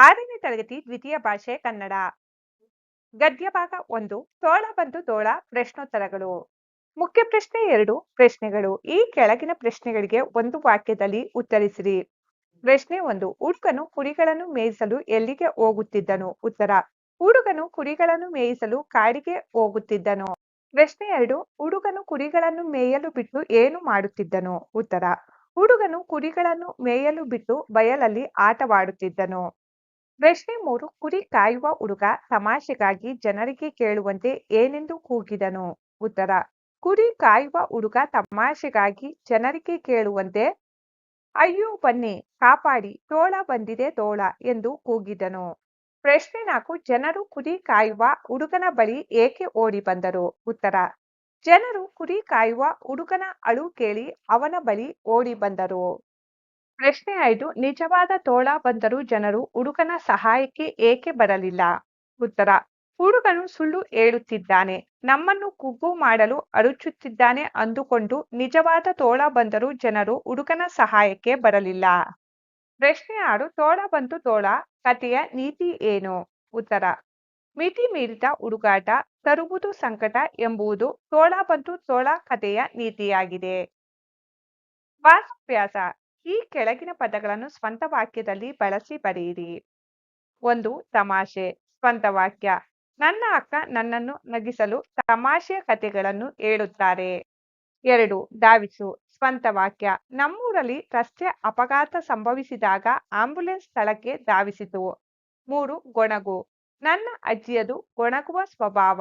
ಆರನೇ ತರಗತಿ ದ್ವಿತೀಯ ಭಾಷೆ ಕನ್ನಡ. ಗದ್ಯ ಭಾಗ ಒಂದು, ತೋಳ ಬಂದು ತೋಳ, ಪ್ರಶ್ನೋತ್ತರಗಳು. ಮುಖ್ಯ ಪ್ರಶ್ನೆ ಎರಡು, ಪ್ರಶ್ನೆಗಳು. ಈ ಕೆಳಗಿನ ಪ್ರಶ್ನೆಗಳಿಗೆ ಒಂದು ವಾಕ್ಯದಲ್ಲಿ ಉತ್ತರಿಸಿರಿ. ಪ್ರಶ್ನೆ ಒಂದು, ಹುಡುಗನು ಕುರಿಗಳನ್ನು ಮೇಯಿಸಲು ಎಲ್ಲಿಗೆ ಹೋಗುತ್ತಿದ್ದನು? ಉತ್ತರ, ಹುಡುಗನು ಕುರಿಗಳನ್ನು ಮೇಯಿಸಲು ಕಾಡಿಗೆ ಹೋಗುತ್ತಿದ್ದನು. ಪ್ರಶ್ನೆ ಎರಡು, ಹುಡುಗನು ಕುರಿಗಳನ್ನು ಮೇಯಲು ಬಿಟ್ಟು ಏನು ಮಾಡುತ್ತಿದ್ದನು? ಉತ್ತರ, ಹುಡುಗನು ಕುರಿಗಳನ್ನು ಮೇಯಲು ಬಿಟ್ಟು ಬಯಲಲ್ಲಿ ಆಟವಾಡುತ್ತಿದ್ದನು. ಪ್ರಶ್ನೆ ಮೂರು, ಕುರಿ ಕಾಯುವ ಹುಡುಗ ತಮಾಷೆಗಾಗಿ ಜನರಿಗೆ ಕೇಳುವಂತೆ ಏನೆಂದು ಕೂಗಿದನು? ಉತ್ತರ, ಕುರಿ ಕಾಯುವ ಹುಡುಗ ತಮಾಷೆಗಾಗಿ ಜನರಿಗೆ ಕೇಳುವಂತೆ, ಅಯ್ಯೋ ಬನ್ನಿ, ಕಾಪಾಡಿ, ತೋಳ ಬಂದಿದೆ ತೋಳ ಎಂದು ಕೂಗಿದನು. ಪ್ರಶ್ನೆ ನಾಲ್ಕು, ಜನರು ಕುರಿ ಕಾಯುವ ಹುಡುಗನ ಬಳಿ ಏಕೆ ಓಡಿ ಬಂದರು? ಉತ್ತರ, ಜನರು ಕುರಿ ಕಾಯುವ ಹುಡುಗನ ಅಳು ಕೇಳಿ ಅವನ ಬಳಿ ಓಡಿ ಬಂದರು. ಪ್ರಶ್ನೆ ಐದು, ನಿಜವಾದ ತೋಳ ಬಂದರೂ ಜನರು ಹುಡುಗನ ಸಹಾಯಕ್ಕೆ ಏಕೆ ಬರಲಿಲ್ಲ? ಉತ್ತರ, ಹುಡುಗನು ಸುಳ್ಳು ಹೇಳುತ್ತಿದ್ದಾನೆ, ನಮ್ಮನ್ನು ಕುಗ್ಗು ಮಾಡಲು ಅರುಚುತ್ತಿದ್ದಾನೆ ಅಂದುಕೊಂಡು ನಿಜವಾದ ತೋಳ ಬಂದರೂ ಜನರು ಹುಡುಗನ ಸಹಾಯಕ್ಕೆ ಬರಲಿಲ್ಲ. ಪ್ರಶ್ನೆ ಆರು, ತೋಳ ಬಂತು ತೋಳ, ಕಥೆಯ ನೀತಿ ಏನು? ಉತ್ತರ, ಮಿತಿ ಮೀರಿದ ಹುಡುಗಾಟ, ತರುವುದು ಸಂಕಟ ಎಂಬುದು ತೋಳ ಬಂತು ತೋಳ ಕಥೆಯ ನೀತಿಯಾಗಿದೆ. ವಾಕ್ಯಾಭ್ಯಾಸ ಈ ಕೆಳಗಿನ ಪದಗಳನ್ನು ಸ್ವಂತ ವಾಕ್ಯದಲ್ಲಿ ಬಳಸಿ ಬರೆಯಿರಿ. ಒಂದು, ತಮಾಷೆ, ಸ್ವಂತ ವಾಕ್ಯ. ನನ್ನ ಅಕ್ಕ ನನ್ನನ್ನು ನಗಿಸಲು ತಮಾಷೆಯ ಕಥೆಗಳನ್ನು ಹೇಳುತ್ತಾರೆ. ಎರಡು, ಧಾವಿಸು, ಸ್ವಂತ ವಾಕ್ಯ. ನಮ್ಮೂರಲ್ಲಿ ರಸ್ತೆ ಅಪಘಾತ ಸಂಭವಿಸಿದಾಗ ಆಂಬ್ಯುಲೆನ್ಸ್ ಸ್ಥಳಕ್ಕೆ ಧಾವಿಸಿತು. ಮೂರು, ಗೊಣಗು. ನನ್ನ ಅಜ್ಜಿಯದು ಗೊಣಗುವ ಸ್ವಭಾವ.